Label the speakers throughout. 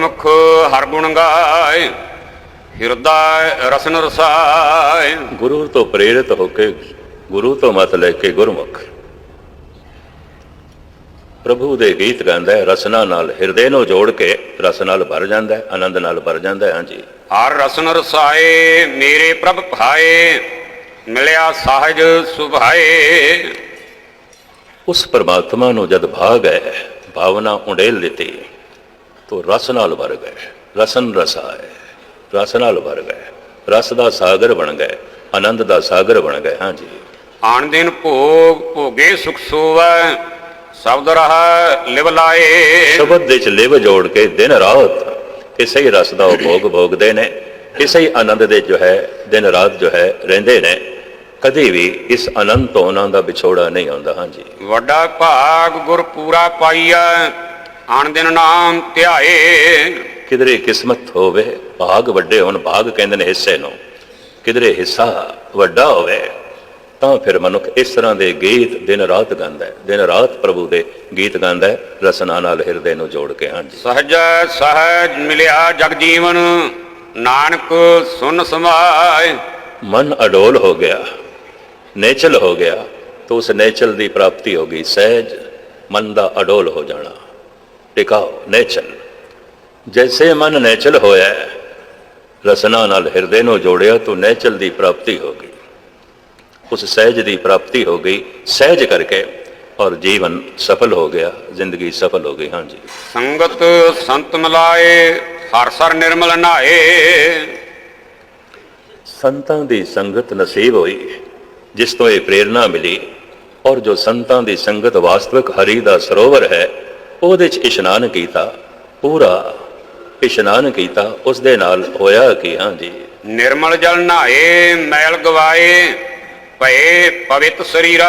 Speaker 1: ਗੁਰਮੁਖ ਹਰ ਗੁਣ ਗਾਏ ਹਿਰਦਾ ਰਸਨ ਰਸਾਏ।
Speaker 2: ਗੁਰੂ ਤੋਂ ਪ੍ਰੇਰਿਤ ਹੋ ਕੇ ਗੁਰੂ ਤੋਂ ਮਤ ਲੈ ਕੇ ਗੁਰਮੁਖ। ਪ੍ਰਭੂ ਦੇ ਗੀਤ ਗਾਉਂਦਾ ਹੈ ਰਸਨਾ ਨਾਲ ਹਿਰਦੇ ਨੂੰ ਜੋੜ ਕੇ ਰਸ ਨਾਲ ਭਰ ਜਾਂਦਾ ਹੈ ਆਨੰਦ ਨਾਲ ਭਰ ਜਾਂਦਾ ਹੈ ਹਾਂਜੀ।
Speaker 1: ਹਰ ਰਸਨ ਰਸਾਏ ਮੇਰੇ ਪ੍ਰਭ ਭਾਏ ਮਿਲਿਆ ਸਾਹਜ ਸੁਭਾਏ।
Speaker 2: ਉਸ ਪਰਮਾਤਮਾ ਨੂੰ ਜਦ ਭਾਗ ਹੈ ਭਾਵਨਾ ਉਡੇਲ ਲਿੱਤੀ ਤੋ ਰਸ ਨਾਲ ਭਰ ਗਏ। ਰਸਨ ਰਸਾਏ ਰਸ ਨਾਲ ਭਰ ਗਏ। ਰਸ ਦਾ ਸਾਗਰ ਬਣ ਗਏ। ਆਨੰਦ ਦਾ ਸਾਗਰ ਬਣ ਗਏ। ਹਾਂਜੀ
Speaker 1: ਆਣ ਦਿਨ ਭੋਗ ਭੋਗੇ ਸੁਖ ਸੋਵੈ। ਸ਼ਬਦ ਰਹਾ ਲਿਵ ਲਾਏ।
Speaker 2: ਸ਼ਬਦ ਦੇ ਚ ਲਿਵ ਜੋੜ ਕੇ ਦਿਨ ਰਾਤ ਇਸੇ ਹੀ ਰਸ ਦਾ ਭੋਗ ਭੋਗਦੇ ਨੇ। ਇਸੇ ਹੀ ਆਨੰਦ ਦੇ ਜੋ ਹੈ ਦਿਨ ਰਾਤ ਜੋ ਹੈ ਰਹਿੰਦੇ ਨੇ। ਕਦੇ ਵੀ ਇਸ ਆਨੰਦ ਤੋਂ ਉਹਨਾਂ ਦਾ ਵਿਛੋੜਾ ਨਹੀਂ ਆਉਂਦਾ। ਹਾਂਜੀ
Speaker 1: ਵੱਡਾ ਭਾਗ ਗੁਰ ਪੂਰਾ ਪਾਈਆ ਆਣ ਦਿਨ ਨਾਮ ਧਿਆਏ।
Speaker 2: ਕਿਧਰੇ ਕਿਸਮਤ ਹੋਵੇ ਭਾਗ ਵੱਡੇ ਹੋਣ ਭਾਗ ਕਹਿੰਦੇ ਨੇ ਹਿੱਸੇ ਨੂੰ। ਕਿਧਰੇ ਹਿੱਸਾ ਵੱਡਾ ਹੋਵੇ ਤਾਂ ਫਿਰ ਮਨੁੱਖ ਇਸ ਤਰ੍ਹਾਂ ਦੇ ਗੀਤ ਦਿਨ ਰਾਤ ਗਾਉਂਦਾ ਹੈ। ਦਿਨ ਰਾਤ ਪ੍ਰਭੂ ਦੇ ਗੀਤ ਗਾਉਂਦਾ ਹੈ ਰਸਨਾ ਨਾਲ ਹਿਰਦੇ ਨੂੰ ਜੋੜ ਕੇ ਹਾਂਜੀ।
Speaker 1: ਸਹਜ ਸਹਜ ਮਿਲਿਆ ਜਗ ਜੀਵਨ ਨਾਨਕ ਸੁਨ ਸਮਾਏ।
Speaker 2: ਮਨ ਅਡੋਲ ਹੋ ਗਿਆ ਨੇਚਲ ਹੋ ਗਿਆ ਤਾਂ ਉਸ ਨੇਚਲ ਦੀ ਪ੍ਰਾਪਤੀ ਹੋ ਗਈ। ਸਹਿਜ ਮਨ ਦਾ ਅਡੋਲ ਹੋ ਜਾਣਾ। ਟਿਕਾਓ ਨੇਚਲ। ਜੈਸੇ ਮਨ ਨੇਚਲ ਹੋਇਆ ਰਸਨਾ ਨਾਲ ਹਿਰਦੇ ਨੂੰ ਜੋੜਿਆ ਤਾਂ ਨੇਚਲ ਦੀ ਪ੍ਰਾਪਤੀ ਹੋ ਗਈ। ਉਸ ਸਹਿਜ ਦੀ ਪ੍ਰਾਪਤੀ ਹੋ ਗਈ ਸਹਿਜ ਕਰਕੇ ਔਰ ਜੀਵਨ ਸਫਲ ਹੋ ਗਿਆ ਜ਼ਿੰਦਗੀ ਸਫਲ ਹੋ ਗਈ ਹਾਂਜੀ।
Speaker 1: ਸੰਗਤ ਸੰਤ ਮਿਲਾਏ ਹਰ ਸਰ ਨਿਰਮਲ ਨਾਏ।
Speaker 2: ਸੰਤਾਂ ਦੀ ਸੰਗਤ ਨਸੀਬ ਹੋਈ ਜਿਸ ਤੋਂ ਇਹ ਪ੍ਰੇਰਣਾ ਮਿਲੀ ਔਰ ਜੋ ਸੰਤਾਂ ਦੀ ਸੰਗਤ ਵਾਸਤਵਿਕ ਹਰੀ ਦਾ ਸਰੋਵਰ ਹੈ ਉਹਦੇ 'ਚ ਇਸ਼ਨਾਨ ਕੀਤਾ ਪੂਰਾ ਇਸ਼ਨਾਨ ਕੀਤਾ ਉਸ ਦੇ ਨਾਲ ਹੋਇਆ ਕਿ? ਹਾਂਜੀ
Speaker 1: ਨਿਰਮਲ ਜਲ ਨਾਏ ਮੈਲ ਗਵਾਏ ਭਏ ਪਵਿੱਤ ਸਰੀਰਾ।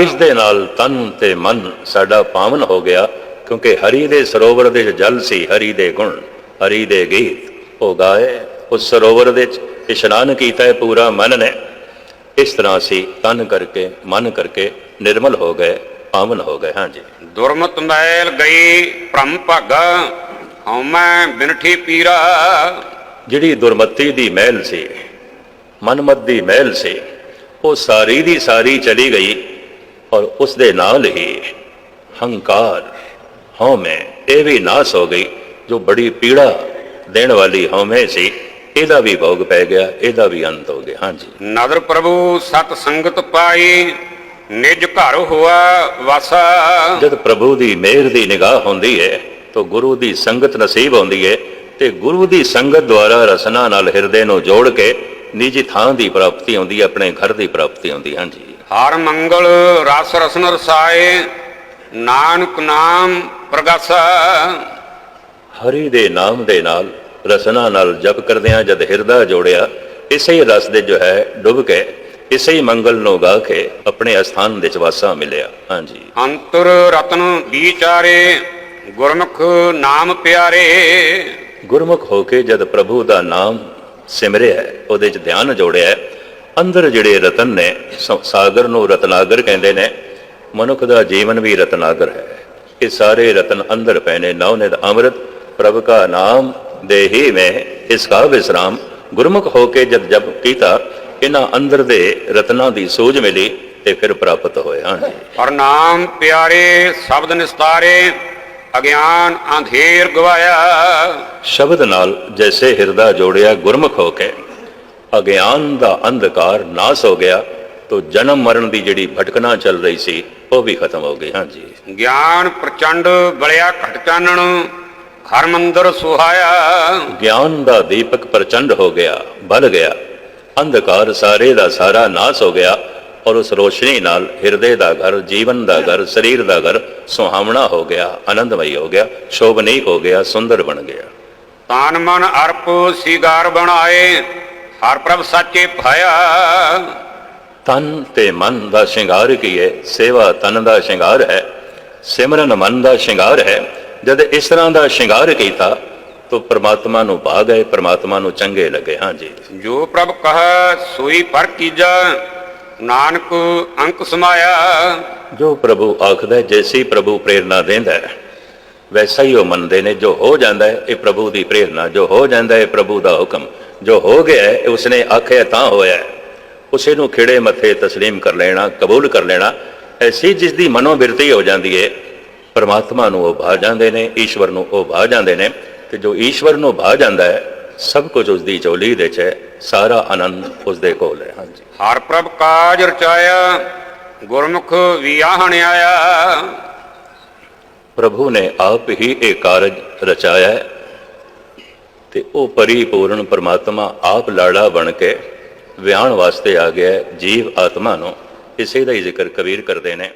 Speaker 2: ਇਸ ਦੇ ਨਾਲ ਤਨ ਤੇ ਮਨ ਸਾਡਾ ਪਾਵਨ ਹੋ ਗਿਆ ਕਿਉਂਕਿ ਹਰੀ ਦੇ ਸਰੋਵਰ ਦੇ ਜਲ ਸੀ ਹਰੀ ਦੇ ਗੁਣ ਹਰੀ ਦੇ ਗੀਤ। ਉਹ ਗਾਏ ਉਸ ਸਰੋਵਰ ਦੇ 'ਚ ਇਸ਼ਨਾਨ ਕੀਤਾ ਹੈ ਪੂਰਾ ਮਨ ਨੇ। ਇਸ ਤਰ੍ਹਾਂ ਅਸੀਂ ਤਨ ਕਰਕੇ ਮਨ ਕਰਕੇ ਨਿਰਮਲ ਹੋ ਗਏ। ਪਾਵਨ ਹੋ ਗਏ ਹਾਂਜੀ।
Speaker 1: ਦੁਰਮਤ ਮੈਲ ਗਈ ਭ੍ਰਮ ਭਾਗਾ ਹਉਮੈ ਬਿਨਠੀ ਪੀਰਾ।
Speaker 2: ਜਿਹੜੀ ਦੁਰਮਤੀ ਦੀ ਮਹਿਲ ਸੀ ਮਨਮਤ ਦੀ ਮਹਿਲ ਸੀ ਉਹ ਸਾਰੀ ਦੀ ਸਾਰੀ ਚਲੀ ਗਈ ਔਰ ਉਸ ਦੇ ਨਾਲ ਹੀ ਹੰਕਾਰ ਹਉਮੈ ਇਹ ਵੀ ਨਾਸ ਹੋ ਗਈ ਜੋ ਬੜੀ ਪੀੜਾ ਦੇਣ ਵਾਲੀ ਹਉਮੈ ਸੀ ਇਹਦਾ ਵੀ ਭੋਗ ਪੈ ਗਿਆ ਇਹਦਾ ਵੀ ਅੰਤ ਹੋ ਗਿਆ ਹਾਂਜੀ।
Speaker 1: ਨਦਰ ਪ੍ਰਭੂ ਸਤ ਸੰਗਤ ਪਾਈ ਨਿਜ ਘਰ ਹੋਆ ਵਾਸਾ।
Speaker 2: ਜਦ ਪ੍ਰਭੂ ਦੀ ਮਿਹਰ ਦੀ ਨਿਗਾਹ ਹੁੰਦੀ ਹੈ ਤਾਂ ਗੁਰੂ ਦੀ ਸੰਗਤ ਨਸੀਬ ਹੁੰਦੀ ਹੈ ਤੇ ਗੁਰੂ ਦੀ ਸੰਗਤ ਦੁਆਰਾ ਰਸਨਾ ਨਾਲ ਹਿਰਦੇ ਨੂੰ ਜੋੜ ਕੇ ਨਿਜੀ ਥਾਂ ਦੀ ਪ੍ਰਾਪਤੀ ਹੁੰਦੀ ਹੈ ਆਪਣੇ ਘਰ ਦੀ ਪ੍ਰਾਪਤੀ ਹੁੰਦੀ ਹੈ ਹਾਂਜੀ।
Speaker 1: ਹਰ ਮੰਗਲ ਰਸ ਰਸਨ ਰਸਾਏ ਨਾਨਕ ਨਾਮ ਪ੍ਰਗਾਸਾ।
Speaker 2: ਹਰੀ ਦੇ ਨਾਮ ਦੇ ਨਾਲ ਰਸਨਾ ਨਾਲ ਜਪ ਕਰਦਿਆਂ ਜਦ ਹਿਰਦਾ ਜੋੜਿਆ ਇਸੇ ਰਸ ਦੇ ਜੋ ਹੈ ਡੁੱਬ ਕੇ ਇਸੇ ਹੀ ਮੰਗਲ ਨੂੰ ਗਾ ਕੇ ਆਪਣੇ ਅਸਥਾਨ ਦੇ ਵਾਸਾ ਮਿਲਿਆ। ਹਾਂਜੀ।
Speaker 1: ਅੰਤਰ ਰਤਨ ਵਿਚਾਰੇ ਗੁਰਮੁਖ ਨਾਮ ਪਿਆਰੇ।
Speaker 2: ਗੁਰਮੁਖ ਹੋ ਕੇ ਜਦ ਪ੍ਰਭੂ ਦਾ ਨਾਮ ਸਿਮਰਿਆ ਉਹਦੇ ਚ ਧਿਆਨ ਜੋੜਿਆ ਅੰਦਰ ਜਿਹੜੇ ਰਤਨ ਨੇ ਸਾਗਰ ਨੂੰ ਰਤਨਾਗਰ ਕਹਿੰਦੇ ਨੇ ਮਨੁੱਖ ਦਾ ਜੀਵਨ ਵੀ ਰਤਨਾਗਰ ਹੈ। ਇਹ ਸਾਰੇ ਰਤਨ ਅੰਦਰ ਪਏ ਨੇ ਨਵਨਿਤ ਅੰਮ੍ਰਿਤ ਪ੍ਰਭ ਕਾ ਨਾਮ ਦੇਹੀ ਮੈਂ ਇਸ ਕਾ ਵਿਸਰਾਮ। ਗੁਰਮੁਖ ਹੋ ਕੇ ਜਦ ਜਪ ਕੀਤਾ ਇਹਨਾਂ ਅੰਦਰ ਦੇ ਰਤਨਾਂ ਦੀ ਸੂਝ ਮਿਲੀ ਤੇ ਫਿਰ ਪ੍ਰਾਪਤ ਹੋਏ ਹਾਂਜੀ
Speaker 1: ਹਰ ਨਾਮ ਪਿਆਰੇ ਸ਼ਬਦ ਨਿਸਤਾਰੇ ਅਗਿਆਨ ਅੰਧੇਰ ਗਵਾਇਆ।
Speaker 2: ਸ਼ਬਦ ਨਾਲ ਜੈਸੇ ਹਿਰਦਾ ਜੋੜਿਆ ਗੁਰਮੁਖ ਹੋ ਕੇ ਅਗਿਆਨ ਦਾ ਅੰਧਕਾਰ ਨਾਸ ਹੋ ਗਿਆ ਤੋ ਜਨਮ ਮਰਨ ਦੀ ਜਿਹੜੀ ਭਟਕਣਾ ਚੱਲ ਰਹੀ ਸੀ ਉਹ ਵੀ ਖਤਮ ਹੋ ਗਈ। ਹਾਂਜੀ।
Speaker 1: ਗਿਆਨ ਪ੍ਰਚੰਡ ਬਲਿਆ ਘਟ ਚਾਨਣ ਹਰ ਮੰਦਰ ਸੁਹਾਇਆ।
Speaker 2: ਗਿਆਨ ਦਾ ਦੀਪਕ ਪ੍ਰਚੰਡ ਹੋ ਗਿਆ ਬਲ ਗਿਆ। ਅੰਧਕਾਰ ਸਾਰੇ ਦਾ ਸਾਰਾ ਨਾਸ ਹੋ ਗਿਆ ਔਰ ਉਸ ਰੋਸ਼ਨੀ ਨਾਲ ਹਿਰਦੇ ਦਾ ਘਰ ਜੀਵਨ ਦਾ ਘਰ ਸਰੀਰ ਦਾ ਘਰ ਸੁਹਾਵਣਾ ਹੋ ਗਿਆ ਆਨੰਦਮਈ ਹੋ ਗਿਆ ਸ਼ੋਭਨੀਕ ਹੋ ਗਿਆ ਸੁੰਦਰ ਬਣ ਗਿਆ।
Speaker 1: ਤਾਨ ਮਨ ਅਰਪ ਸੀਗਾਰ ਬਣਾਏ ਹਰ ਪ੍ਰਭ ਸਾਚੇ ਭਾਇਆ।
Speaker 2: ਤਨ ਤੇ ਮਨ ਦਾ ਸ਼ਿੰਗਾਰ ਕੀਏ ਸੇਵਾ ਤਨ ਦਾ ਸ਼ਿੰਗਾਰ ਹੈ ਸਿਮਰਨ ਮਨ ਦਾ ਸ਼ਿੰਗਾਰ ਹੈ ਜਦ ਇਸ ਤਰ੍ਹਾਂ ਦਾ ਸ਼ਿੰਗਾਰ ਕੀਤਾ ਤਾਂ ਪ੍ਰਮਾਤਮਾ ਨੂੰ ਭਾ ਗਏ ਪ੍ਰਮਾਤਮਾ ਨੂੰ ਚੰਗੇ ਲੱਗੇ ਹਾਂਜੀ
Speaker 1: ਜੋ ਪ੍ਰਭ ਕਹ ਸੋਈ ਪਰ ਕੀਜਾ ਨਾਨਕ ਅੰਕ ਸਮਾਇਆ
Speaker 2: ਜੋ ਪ੍ਰਭੂ ਆਖਦਾ ਹੈ, ਜੈਸੀ ਪ੍ਰਭੂ ਪ੍ਰੇਰਣਾ ਦਿੰਦਾ ਹੈ ਵੈਸਾ ਹੀ ਉਹ ਮੰਨਦੇ ਨੇ ਜੋ ਹੋ ਜਾਂਦਾ ਹੈ ਇਹ ਪ੍ਰਭੂ ਦੀ ਪ੍ਰੇਰਣਾ ਜੋ ਹੋ ਜਾਂਦਾ ਹੈ ਇਹ ਪ੍ਰਭੂ ਦਾ ਹੁਕਮ ਜੋ ਹੋ ਗਿਆ ਹੈ, ਇਹ ਉਸਨੇ ਆਖਿਆ ਤਾਂ ਹੋਇਆ ਹੈ। ਉਸੇ ਨੂੰ ਖਿੜੇ ਮੱਥੇ تسلیم ਕਰ ਲੈਣਾ ਕਬੂਲ ਕਰ ਲੈਣਾ ਐਸੀ ਜਿਸ ਦੀ ਮਨੋਬਿਰਤੀ ਹੋ ਜਾਂਦੀ ਹੈ ਪਰਮਾਤਮਾ ਨੂੰ ਉਹ ਭਾ ਜਾਂਦੇ ਨੇ ਈਸ਼ਵਰ ਨੂੰ ਉਹ ਭਾ ਜਾਂਦੇ ਨੇ ਤੇ ਜੋ ਈਸ਼ਵਰ ਨੂੰ ਭਾ ਜਾਂਦਾ ਹੈ ਸਭ ਕੁਝ ਉਸ ਦੀ ਝੋਲੀ ਦੇ ਚ ਹੈ ਸਾਰਾ ਆਨੰਦ ਉਸ ਦੇ ਕੋਲ ਹੈ ਹਾਂਜੀ।
Speaker 1: ਹਰ ਪ੍ਰਭ ਕਾਜ ਰਚਾਇਆ ਗੁਰਮੁਖ ਵਿਆਹਣ ਆਇਆ।
Speaker 2: ਪ੍ਰਭੂ ਨੇ ਆਪ ਹੀ ਇਹ ਕਾਰਜ ਰਚਾਇਆ ਹੈ ਤੇ ਉਹ ਪਰਿਪੂਰਨ ਪਰਮਾਤਮਾ ਆਪ ਲਾੜਾ ਬਣ ਕੇ ਵਿਆਹਣ ਵਾਸਤੇ ਆ ਗਿਆ ਜੀਵ ਆਤਮਾ ਨੂੰ। ਇਸੇ ਦਾ ਹੀ ਜ਼ਿਕਰ ਕਬੀਰ ਕਰਦੇ ਨੇ।